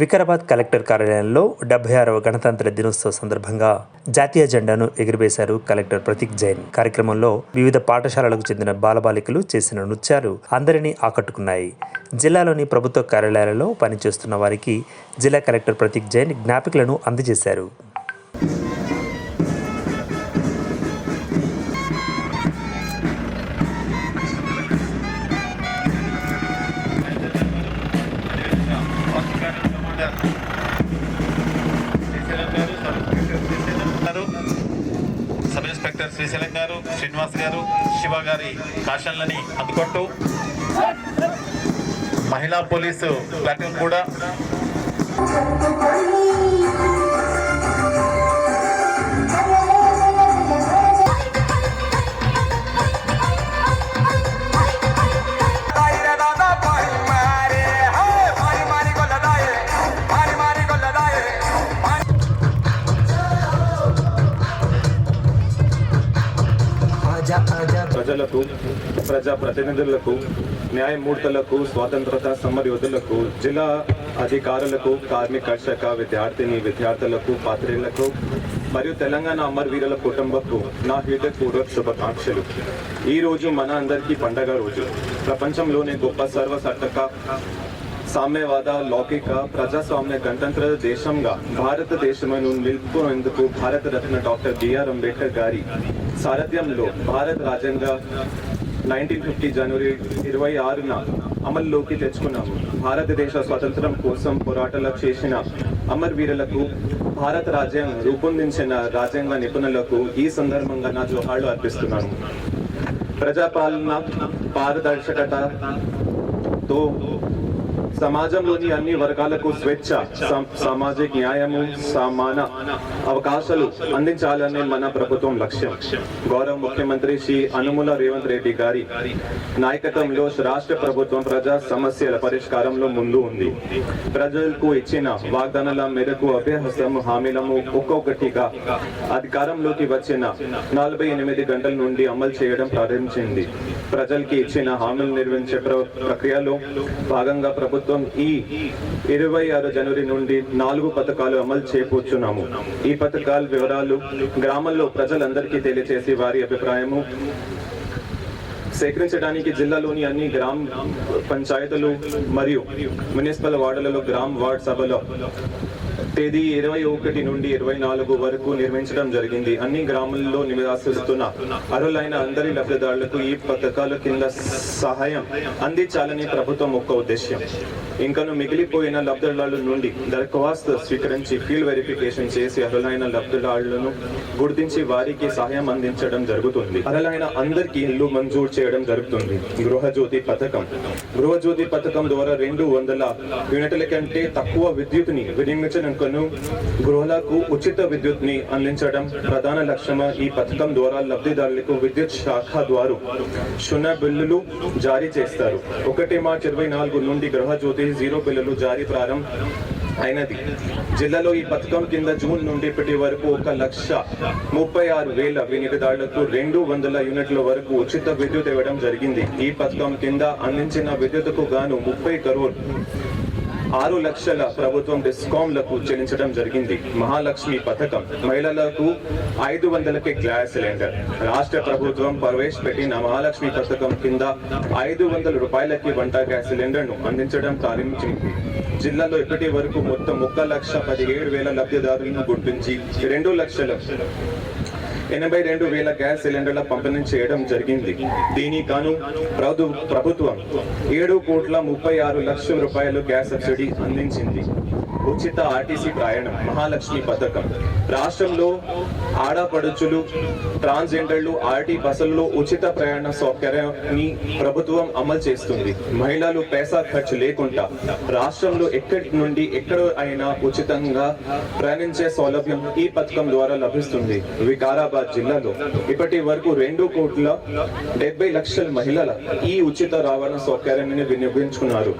Vikarabad collector కార్యాలయంలో డెబ్బై ఆరవ గణతంత్ర దినోత్సవ సందర్భంగా జాతీయ జెండాను ఎగురవేశారు కలెక్టర్ ప్రతీక్ జైన్. కార్యక్రమంలో వివిధ పాఠశాలలకు చెందిన బాలబాలికలు చేసిన నృత్యాలు అందరినీ ఆకట్టుకున్నాయి. జిల్లాలోని ప్రభుత్వ కార్యాలయాలలో పనిచేస్తున్న వారికి జిల్లా కలెక్టర్ ప్రతీక్ జైన్ జ్ఞాపికలను అందజేశారు. గారు శ్రీనివాస్ గారు శివ గారి కాషన్లని అందుకుంటూ మహిళా పోలీసు ప్లాటూన్ కూడా ప్రజలకు ప్రజా ప్రతినిధులకు న్యాయమూర్తులకు స్వాతంత్రత సమరయోధులకు జిల్లా అధికారులకు కార్మిక కర్షక విద్యార్థిని విద్యార్థులకు పాత్రిలకు మరియు తెలంగాణ అమరవీరుల కుటుంబకు నా హృదయపూర్వక శుభాకాంక్షలు. ఈ రోజు మన అందరికీ పండగ రోజు. ప్రపంచంలోనే గొప్ప సర్వసట్టక సామ్యవాద లౌకిక ప్రజాస్వామ్య గణతంత్ర దేశంగా భారతదేశమును నిలుపుకునేందుకు భారతరత్న డాక్టర్ బిఆర్ అంబేద్కర్ గారి సారథ్యంలో భారత రాజ్యాంగ నైన్టీన్ ఫిఫ్టీ జనవరి ఇరవై ఆరున అమల్లోకి తెచ్చుకున్నాము. భారతదేశ స్వాతంత్రం కోసం పోరాటాలు చేసిన అమరవీరులకు భారత రాజ్యాంగం రూపొందించిన రాజ్యాంగ నిపుణులకు ఈ సందర్భంగా నా జోహాలు అర్పిస్తున్నాను. ప్రజాపాలన పారదర్శకతతో సమాజంలోని అన్ని వర్గాలకు స్వేచ్ఛ సామాజిక న్యాయము సమాన అవకాశాలు అందించాలనే మన ప్రభుత్వం లక్ష్యం. గౌరవ ముఖ్యమంత్రి శ్రీ అనుముల రేవంత్ రెడ్డి గారి నాయకత్వంలో రాష్ట్ర ప్రభుత్వం ప్రజా సమస్యల పరిష్కారంలో ముందు ఉంది. ప్రజలకు ఇచ్చిన వాగ్దానాల మేరకు అభ్యహస్తం హామీలను ఒక్కొక్కటిగా అధికారంలోకి వచ్చిన నలభై ఎనిమిది గంటల నుండి అమలు చేయడం ప్రారంభించింది. ప్రజలకి ఇచ్చిన హామీలు నిర్వహించే ప్ర- ప్రక్రియలో భాగంగా ప్రభుత్వం ఈ ఇరవై ఆరు జనవరి నుండి నాలుగు పథకాలు అమలు చేకూర్చున్నాము ఈ పథకాల వివరాలు గ్రామాల్లో ప్రజలందరికీ తెలియజేసి వారి అభిప్రాయము. సేకరించడానికి జిల్లాలోని అన్ని గ్రామ పంచాయతీలు మరియు మున్సిపల్ వార్డులలో గ్రామ వార్డ్ సభలో తేదీ ఇరవై ఒకటి నుండి ఇరవై నాలుగు వరకు నిర్మించడం జరిగింది. అన్ని గ్రామాల్లో నివాసిస్తున్న అర్హులైన అందరి లబ్ధిదారులకు ఈ పథకాల కింద సహాయం అందించాలని ప్రభుత్వం ఒక ఉద్దేశ్యం. ఇంకను మిగిలిపోయిన లబ్ధిదారుల నుండి దరఖాస్తు స్వీకరించి ఫీల్డ్ వెరిఫికేషన్ చేసి అర్హులైన లబ్ధిదారులను గుర్తించి వారికి సహాయం అందించడం జరుగుతుంది. అర్హులైన అందరికీ ఇల్లు మంజూరు చేయడం జరుగుతుంది. గృహజ్యోతి పథకం. గృహజ్యోతి పథకం ద్వారా రెండు వందల యూనిట్ల కంటే తక్కువ విద్యుత్ని వినియోగించడం కను. గృహలకు ఉచిత విద్యుత్ని అందించడం ప్రధాన లక్ష్యమా ఈ పథకం ద్వారా లబ్ధిదారులకు విద్యుత్ శాఖ ద్వారా సున్నా బిల్లులు జారీ చేస్తారు. ఒకటి మార్చి ఇరవై నాలుగు నుండి గృహజ్యోతి జీరో బిల్లులు జారీ ప్రారంభం అయినది. జిల్లాలో ఈ పథకం కింద జూన్ నుండి ఇప్పటి వరకు ఒక లక్ష ముప్పై ఆరు వేల వినియోగదారులకు రెండు వందల యూనిట్ల వరకు ఉచిత విద్యుత్ ఇవ్వడం జరిగింది. ఈ పథకం కింద అందించిన విద్యుత్కు గాను ముప్పై కరోడ్ ఆరు లక్షల ప్రభుత్వం డిస్కామ్లకు చెల్లించడం జరిగింది. మహాలక్ష్మి పథకం మహిళలకు ఐదు వందలకి గ్యాస్ సిలిండర్. రాష్ట్ర ప్రభుత్వం ప్రవేశపెట్టిన మహాలక్ష్మి పథకం కింద ఐదు వందల రూపాయలకి వంట గ్యాస్ సిలిండర్ను అందించడం ప్రారంభించింది. జిల్లాలో ఇప్పటి వరకు మొత్తం ఒక్క లక్ష పదిహేడు వేల లబ్ధిదారులను గుర్తించి రెండు లక్షల ఎనభై రెండు వేల గ్యాస్ సిలిండర్ల పంపిణీ చేయడం జరిగింది. దీనికి గాను ప్రభుత్వం ఏడు కోట్ల ముప్పై ఆరు లక్షల రూపాయలు గ్యాస్ సబ్సిడీ అందించింది. ఉచిత ఆర్టీసీ ప్రయాణం మహాలక్ష్మి పథకం. రాష్ట్రంలో ఆడపడుచులు ట్రాన్స్జెండర్లు ఆర్టీ బస్సుల్లో ఉచిత ప్రయాణ సౌకర్యాన్ని ప్రభుత్వం అమలు చేస్తుంది. మహిళలు పైసా ఖర్చు లేకుండా రాష్ట్రంలో ఎక్కడి నుండి ఎక్కడ అయినా ఉచితంగా ప్రయాణించే సౌలభ్యం ఈ పథకం ద్వారా లభిస్తుంది. వికారాబాద్ జిల్లాలో ఇప్పటి వరకు రెండు కోట్ల డెబ్బై లక్షల మహిళల ఈ ఉచిత రవాణా సౌకర్యాన్ని వినియోగించుకున్నారు.